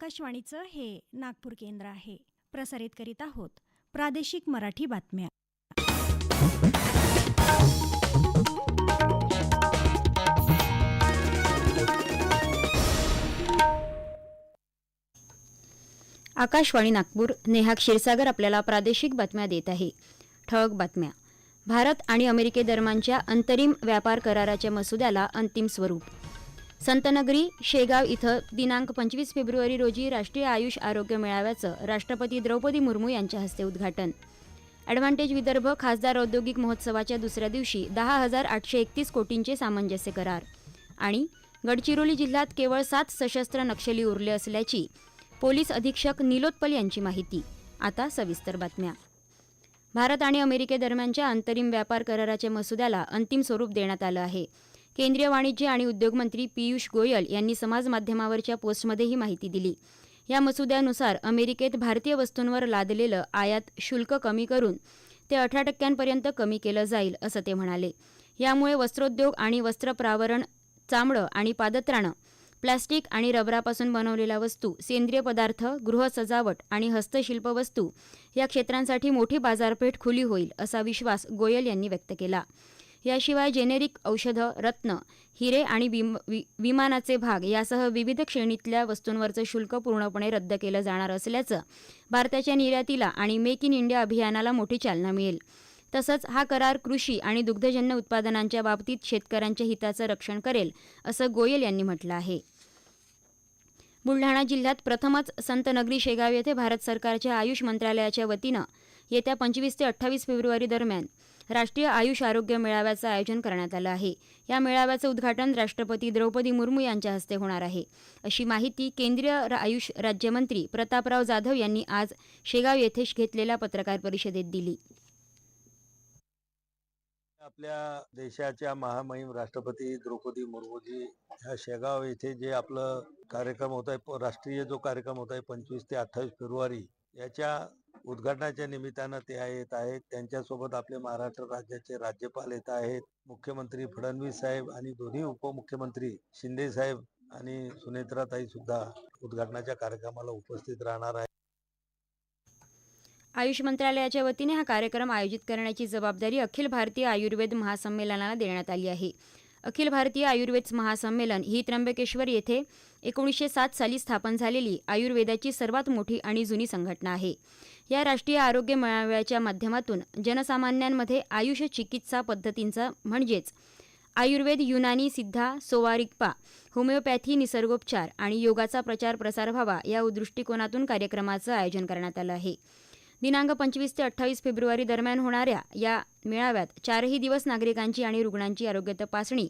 आकाशवाणीचं हे नागपूर केंद्र आहे. प्रसारित करीत आहोत प्रादेशिक मराठी बातम्या. आकाशवाणी नागपूर नेहा क्षीरसागर आपल्याला प्रादेशिक बातम्या देत आहे. ठळक बातम्या. भारत आणि अमेरिकेदरम्यानच्या अंतरिम व्यापार कराराच्या मसुद्याला अंतिम स्वरूप संतनगरी शेगाव इथं दिनांक पंचवीस फेब्रुवारी रोजी राष्ट्रीय आयुष आरोग्य मेळाव्याचं राष्ट्रपती द्रौपदी मुर्मू यांच्या हस्ते उद्घाटन. ॲडव्हान्टेज विदर्भ खासदार औद्योगिक महोत्सवाच्या दुसऱ्या दिवशी दहा हजार आठशे एकतीस कोटींचे सामंजस्य करार. आणि गडचिरोली जिल्ह्यात केवळ सात सशस्त्र नक्षली उरले असल्याची पोलीस अधीक्षक निलोत्पल यांची माहिती. आता सविस्तर बातम्या. भारत आणि अमेरिकेदरम्यानच्या अंतरिम व्यापार कराराच्या मसुद्याला अंतिम स्वरूप देण्यात आलं आहे. केंद्रीय वाणिज्य आणि उद्योग मंत्री पियुष गोयल यांनी समाजमाध्यमावरच्या पोस्टमध्ये ही माहिती दिली. या मसुद्यानुसार अमेरिकेत भारतीय वस्तूंवर लादलेलं आयात शुल्क कमी करून ते अठरा टक्क्यांपर्यंत कमी केलं जाईल असं ते म्हणाले. यामुळे वस्त्रोद्योग आणि वस्त्रप्रावरण चामडं आणि पादत्राणं प्लास्टिक आणि रबरापासून बनवलेल्या वस्तू सेंद्रिय पदार्थ गृह सजावट आणि हस्तशिल्प वस्तू या क्षेत्रांसाठी मोठी बाजारपेठ खुली होईल असा विश्वास गोयल यांनी व्यक्त केला. याशिवाय जेनेरिक औषधं रत्न हिरे आणि विम वि विमानाचे भाग यासह विविध श्रेणीतल्या वस्तूंवरचं शुल्क पूर्णपणे रद्द केलं जाणार असल्याचं भारताच्या निर्यातीला आणि मेक इन इंडिया अभियानाला मोठी चालना मिळेल. तसंच हा करार कृषी आणि दुग्धजन्य उत्पादनांच्या बाबतीत शेतकऱ्यांच्या हिताचं रक्षण करेल असं गोयल यांनी म्हटलं आहे. बुलढाणा जिल्ह्यात प्रथमच संतनगरी शेगाव येथे भारत सरकारच्या आयुष मंत्रालयाच्या वतीनं येत्या पंचवीस ते अठ्ठावीस फेब्रुवारी दरम्यान राष्ट्रीय आयुष आरोग्य मेळाव्याचं आयोजन करण्यात आलं आहे. या मेळाव्याचं उद्घाटन राष्ट्रपती द्रौपदी मुर्मू यांच्या हस्ते होणार आहे. अशी माहिती केंद्रीय आयुष राज्यमंत्री प्रतापराव जाधव यांनी आज शेगाव येथे घेतलेल्या पत्रकार परिषदेत दिली. आपल्या देशाच्या महामहिम राष्ट्रपती द्रौपदी मुर्मूजी ह्या शेगाव येथे जे आपलं कार्यक्रम होत आहे राष्ट्रीय जो कार्यक्रम होत आहे पंचवीस ते अठ्ठावीस फेब्रुवारी याच्या उद्घाटनाच्या निमित्तानं ते येत आहेत. त्यांच्यासोबत आपले महाराष्ट्र राज्याचे राज्यपाल येत आहेत. मुख्यमंत्री फडणवीस साहेब आणि दोन्ही उपमुख्यमंत्री शिंदे साहेब आणि सुनेत्राताई सुद्धा उद्घाटनाच्या कार्यक्रमाला उपस्थित राहणार आहे आयुष मंत्रालयाच्या वतीने हा कार्यक्रम आयोजित करण्याची जबाबदारी अखिल भारतीय आयुर्वेद महासंमेलनाला देण्यात आली आहे. अखिल भारतीय आयुर्वेद महासंमेलन ही त्र्यंबकेश्वर येथे एकोणीसशे सात साली स्थापन झालेली आयुर्वेदाची सर्वात मोठी आणि जुनी संघटना आहे. या राष्ट्रीय आरोग्य मेळाव्याच्या माध्यमातून जनसामान्यांमध्ये आयुष चिकित्सा पद्धतींचा म्हणजेच आयुर्वेद युनानी सिद्धा सोवारिकपा होमिओपॅथी निसर्गोपचार आणि योगाचा प्रचार प्रसार व्हावा या दृष्टिकोनातून कार्यक्रमाचं आयोजन करण्यात आलं आहे. दिनांक पंचवीस ते अठ्ठावीस फेब्रुवारी दरम्यान होणाऱ्या या मेळाव्यात चारही दिवस नागरिकांची आणि रुग्णांची आरोग्य तपासणी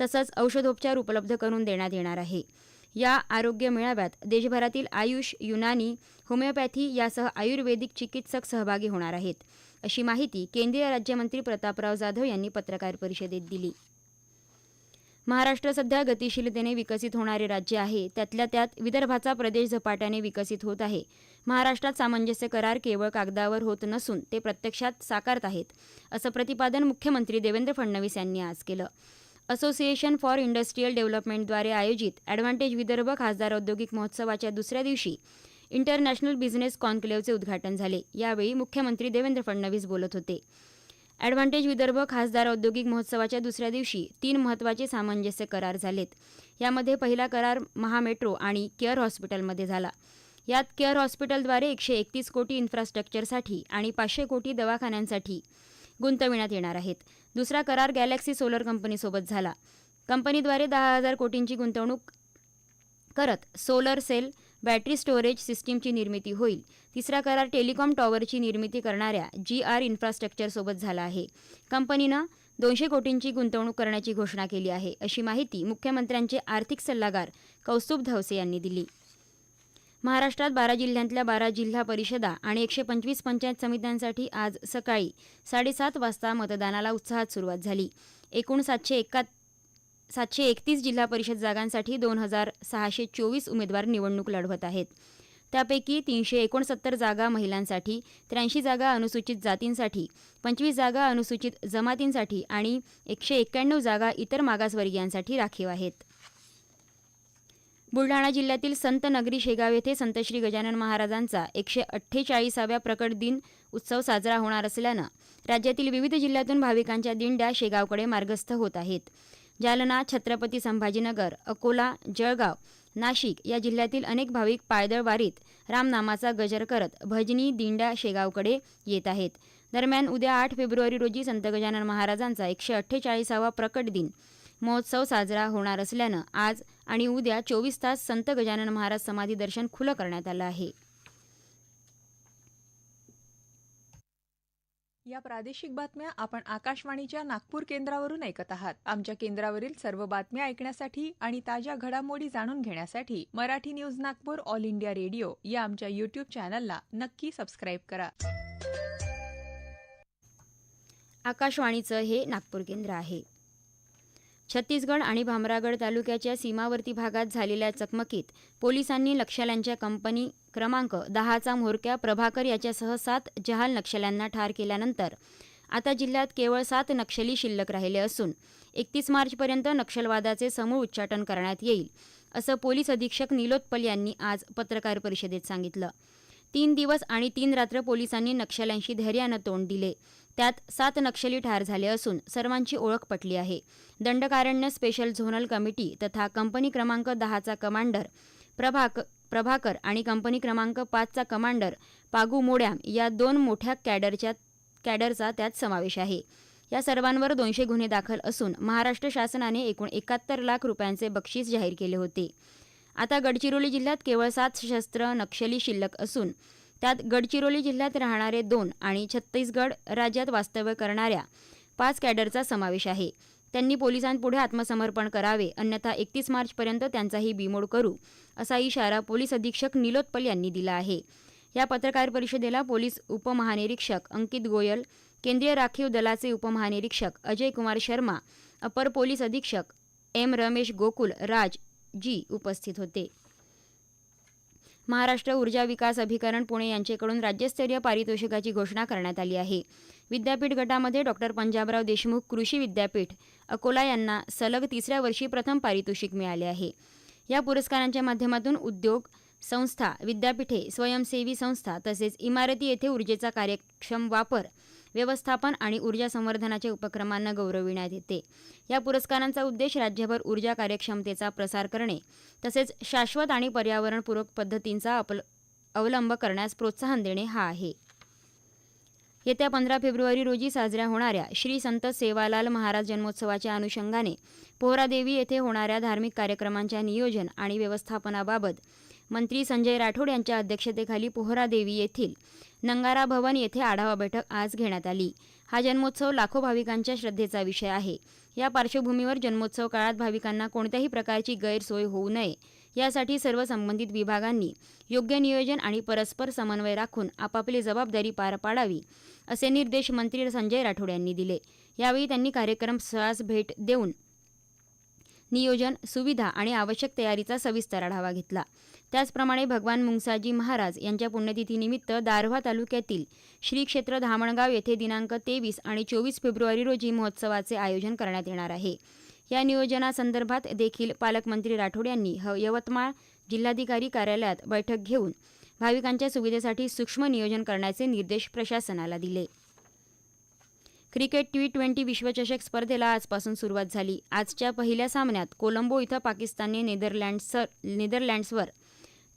तसंच औषधोपचार उपलब्ध करून देण्यात येणार आहे. या आरोग्य मेळाव्यात देशभरातील आयुष युनानी होमिओपॅथी यासह आयुर्वेदिक चिकित्सक सहभागी होणार आहेत. अशी माहिती केंद्रीय राज्यमंत्री प्रतापराव जाधव यांनी पत्रकार परिषदेत दिली. महाराष्ट्र सध्या गतिशीलतेने विकसित होणारे राज्य आहे. त्यातल्या त्यात विदर्भाचा प्रदेश झपाट्याने विकसित होत आहे. महाराष्ट्रात सामंजस्य करार केवळ कागदावर होत नसून ते प्रत्यक्षात साकारत आहेत असं प्रतिपादन मुख्यमंत्री देवेंद्र फडणवीस यांनी आज केलं. असोसिएशन फॉर इंडस्ट्रीयल डेव्हलपमेंटद्वारे आयोजित ॲडव्हान्टेज विदर्भ खासदार औद्योगिक महोत्सवाच्या दुसऱ्या दिवशी इंटरनॅशनल बिझनेस कॉन्क्लेव्हचे उद्घाटन झाले. यावेळी मुख्यमंत्री देवेंद्र फडणवीस बोलत होते. ॲडव्हान्टेज विदर्भ खासदार औद्योगिक महोत्सवाच्या दुसऱ्या दिवशी तीन महत्त्वाचे सामंजस्य करार झालेत. यामध्ये पहिला करार महामेट्रो आणि केअर हॉस्पिटलमध्ये झाला. यात केअर हॉस्पिटलद्वारे एकशे एकतीस कोटी इन्फ्रास्ट्रक्चरसाठी आणि पाचशे कोटी दवाखान्यांसाठी गुंतविण्यात येणार आहेत. दुसरा करार गॅलेक्सी सोलर कंपनीसोबत झाला. कंपनीद्वारे दहा हजार कोटींची गुंतवणूक करत सोलर सेल बॅटरी स्टोरेज सिस्टीमची निर्मिती होईल. तिसरा करार टेलिकॉम टॉवरची निर्मिती करणाऱ्या जी आर इन्फ्रास्ट्रक्चरसोबत झाला आहे. कंपनीनं दोनशे कोटींची गुंतवणूक करण्याची घोषणा केली आहे अशी माहिती मुख्यमंत्र्यांचे आर्थिक सल्लागार कौस्तुभ धवसे यांनी दिली. महाराष्ट्रात बारा जिल्ह्यांतल्या बारा जिल्हा परिषदा आणि एकशे पंचवीस पंचायत समित्यांसाठी आज सकाळी साडेसात वाजता मतदानाला उत्साहात सुरुवात झाली. एकूण सातशे एकाहत्तर सातशे एकतीस जिल्हा परिषद जागांसाठी दोन हजार सहाशे चोवीस उमेदवार निवडणूक लढवत आहेत. त्यापैकी तीनशे एकोणसत्तर जागा महिलांसाठी त्र्याऐंशी जागा अनुसूचित जातींसाठी पंचवीस जागा अनुसूचित जमातींसाठी आणि एकशे एक्क्याण्णव जागा इतर मागासवर्गीयांसाठी राखीव आहेत. बुलढाणा जिल्ह्यातील संत नगरी शेगाव येथे संत श्री गजानन महाराजांचा एकशे अठ्ठेचाळीसाव्या प्रकट दिन उत्सव साजरा होणार असल्यानं राज्यातील विविध जिल्ह्यातून भाविकांच्या दिंड्या शेगावकडे मार्गस्थ होत आहेत. जालना छत्रपती संभाजीनगर अकोला जळगाव नाशिक या जिल्ह्यातील अनेक भाविक पायदळ वारीत रामनामाचा गजर करत भजनी दिंड्या शेगावकडे येत आहेत. दरम्यान उद्या आठ फेब्रुवारी रोजी संत गजानन महाराजांचा एकशे अठ्ठेचाळीसावा प्रकट दिन. महोत्सव साजरा होणार असल्यानं आज आणि उद्या चोवीस तास संत गजानन महाराज समाधी दर्शन खुलं करण्यात आलं आहे. या प्रादेशिक बातम्या आपण आकाशवाणीच्या नागपूर केंद्रावरून ऐकत आहात. आमच्या केंद्रावरील सर्व बातम्या ऐकण्यासाठी आणि ताज्या घडामोडी जाणून घेण्यासाठी Marathi news Nagpur all India radio या आमच्या यूट्यूब चॅनलला नक्की सबस्क्राईब करा. आकाशवाणीचं हे नागपूर केंद्र आहे. छत्तीसगड आणि भामरागड तालुक्याच्या सीमावर्ती भागात झालेल्या चकमकीत पोलिसांनी लक्षाल्यांच्या कंपनी क्रमांक दहाचा म्होरक्या प्रभाकर याच्यासह सात जहाल नक्षल्यांना ठार केल्यानंतर आता जिल्ह्यात केवळ सात नक्षली शिल्लक राहिले असून एकतीस मार्चपर्यंत नक्षलवादाचे समूळ उच्चाटन करण्यात येईल असं पोलीस अधीक्षक निलोत्पल यांनी आज पत्रकार परिषदेत सांगितलं. तीन दिवस आणि तीन रात्र पोलिसांनी नक्षल्यांशी धैर्यानं तोंड दिले. त्यात सात नक्षली ठार झाले असून सर्वांची ओळख पटली आहे. दंडकारण्य स्पेशल झोनल कमिटी तथा कंपनी क्रमांक दहाचा कमांडर प्रभाक प्रभाकर आणि कंपनी क्रमांक पाचचा कमांडर पागू मोड्याम या दोन मोठ्या कॅडरच्या कॅडरचा त्यात समावेश आहे. या सर्वांवर दोनशे गुन्हे दाखल असून महाराष्ट्र शासनाने एकूण एकाहत्तर लाख रुपयांचे बक्षीस जाहीर केले होते. आता गडचिरोली जिल्ह्यात केवळ सात सशस्त्र नक्षली शिल्लक असून त्यात गडचिरोली जिल्ह्यात राहणारे दोन आणि छत्तीसगड राज्यात वास्तव्य करणाऱ्या पाच कॅडरचा समावेश आहे. त्यांनी पोलिसांपुढे आत्मसमर्पण करावे अन्यथा एकतीस मार्चपर्यंत त्यांचाही बिमोड करू असा इशारा पोलीस अधीक्षक निलोत्पल यांनी दिला आहे. या पत्रकार परिषदेला पोलीस उपमहानिरीक्षक अंकित गोयल केंद्रीय राखीव दलाचे उपमहानिरीक्षक अजय कुमार शर्मा अपर पोलीस अधीक्षक एम रमेश गोकुल राज जी उपस्थित होते. महाराष्ट्र ऊर्जा विकास अभिकरण पुणे यांच्याकडून राज्यस्तरीय पारितोषिकाची घोषणा करण्यात आली आहे. विद्यापीठ गटामध्ये डॉक्टर पंजाबराव देशमुख कृषी विद्यापीठ अकोला यांना सलग तिसऱ्या वर्षी प्रथम पारितोषिक मिळाले आहे. या पुरस्कारांच्या माध्यमातून उद्योग संस्था विद्यापीठे स्वयंसेवी संस्था तसेच इमारती येथे ऊर्जेचा कार्यक्षम वापर व्यवस्थापन आणि ऊर्जा संवर्धनाच्या उपक्रमांना गौरविण्यात येते. या पुरस्कारांचा उद्देश राज्यभर ऊर्जा कार्यक्षमतेचा प्रसार करणे तसेच शाश्वत आणि पर्यावरणपूरक पद्धतींचा अपल अवलंब करण्यास प्रोत्साहन देणे हा आहे. येत्या पंधरा फेब्रुवारी रोजी साजऱ्या होणाऱ्या श्री संत सेवालाल महाराज जन्मोत्सवाच्या अनुषंगाने पोहरादेवी येथे होणाऱ्या धार्मिक कार्यक्रमांच्या नियोजन आणि व्यवस्थापनाबाबत मंत्री संजय राठोड यांच्या अध्यक्षतेखाली पोहरादेवी येथील नंगारा भवन येथे आढावा बैठक आज घेण्यात आली. हा जन्मोत्सव लाखो भाविकांच्या श्रद्धेचा विषय आहे. या पार्श्वभूमीवर जन्मोत्सव काळात भाविकांना कोणत्याही प्रकारची गैरसोय होऊ नये. यासाठी सर्व संबंधित विभागांनी योग्य नियोजन आणि परस्पर समन्वय राखून आपापली जबाबदारी पार पाडावी असे निर्देश मंत्री संजय राठोड यांनी दिले. यावेळी त्यांनी कार्यक्रम स्थळास भेट देऊन नियोजन सुविधा आणि आवश्यक तयारीचा सविस्तर आढावा घेतला. त्याचप्रमाणे भगवान मुंगसाजी महाराज यांच्या पुण्यतिथीनिमित्त दारव्हा तालुक्यातील श्री क्षेत्र धामणगाव येथे दिनांक तेवीस आणि चोवीस फेब्रुवारी रोजी महोत्सवाचे आयोजन करण्यात येणार आहे. या नियोजनासंदर्भात देखील पालकमंत्री राठोड यांनी ह यवतमाळ जिल्हाधिकारी कार्यालयात बैठक घेऊन भाविकांच्या सुविधेसाठी सूक्ष्म नियोजन करण्याचे निर्देश प्रशासनाला दिले. क्रिकेट टी ट्वेंटी विश्वचषक स्पर्धेला आजपासून सुरुवात झाली. आजच्या पहिल्या सामन्यात कोलंबो इथं पाकिस्तानने नेदरलँड्स नेदरलँड्सवर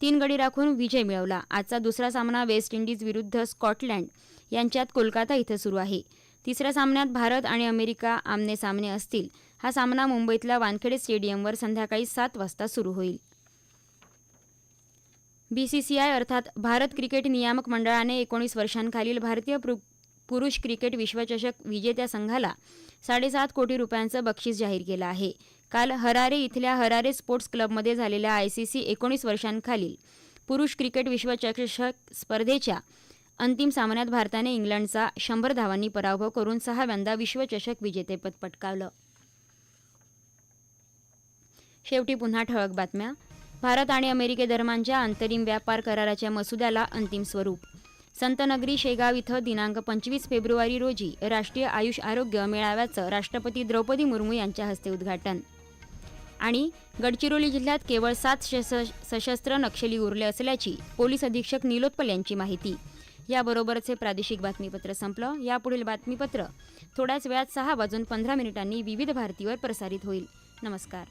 तीन गडी राखून विजय मिळवला. आजचा दुसरा सामना वेस्ट इंडिज विरुद्ध स्कॉटलँड यांच्यात कोलकाता इथं सुरू आहे. तिसऱ्या सामन्यात भारत आणि अमेरिका आमने सामने असतील. हा सामना मुंबईतल्या वानखेडे स्टेडियमवर संध्याकाळी सात वाजता सुरू होईल. बीसीसीआय अर्थात भारत क्रिकेट नियामक मंडळाने एकोणीस वर्षांखालील भारतीय प्रू पुरुष क्रिकेट विश्वचषक विजेत्या संघाला साडेसात कोटी रुपयांचं बक्षीस जाहीर केलं आहे. काल हरारे इथल्या हरारे स्पोर्ट्स क्लबमध्ये झालेल्या आय सी सी एकोणीस वर्षांखालील पुरुष क्रिकेट विश्वचषक स्पर्धेच्या अंतिम सामन्यात भारताने इंग्लंडचा शंभर धावांनी पराभव करून सहाव्यांदा विश्वचषक विजेतेपद पटकावलं. शेवटी पुन्हा ठळक बातम्या. भारत आणि अमेरिकेदरम्यानच्या अंतरिम व्यापार कराराच्या मसुद्याला अंतिम स्वरूप संतनगरी शेगाव इथं दिनांक पंचवीस फेब्रुवारी रोजी राष्ट्रीय आयुष आरोग्य मेळाव्याचं राष्ट्रपती द्रौपदी मुर्मू यांच्या हस्ते उद्घाटन. आणि गडचिरोली जिल्ह्यात केवळ सात सशस्त्र नक्षली उरले असल्याची पोलीस अधीक्षक निलोत्पल यांची माहिती. याबरोबरच हे प्रादेशिक बातमीपत्र संपलं. यापुढील बातमीपत्र थोड्याच वेळात सहा वाजून पंधरा मिनिटांनी विविध भारतीवर प्रसारित होईल. नमस्कार.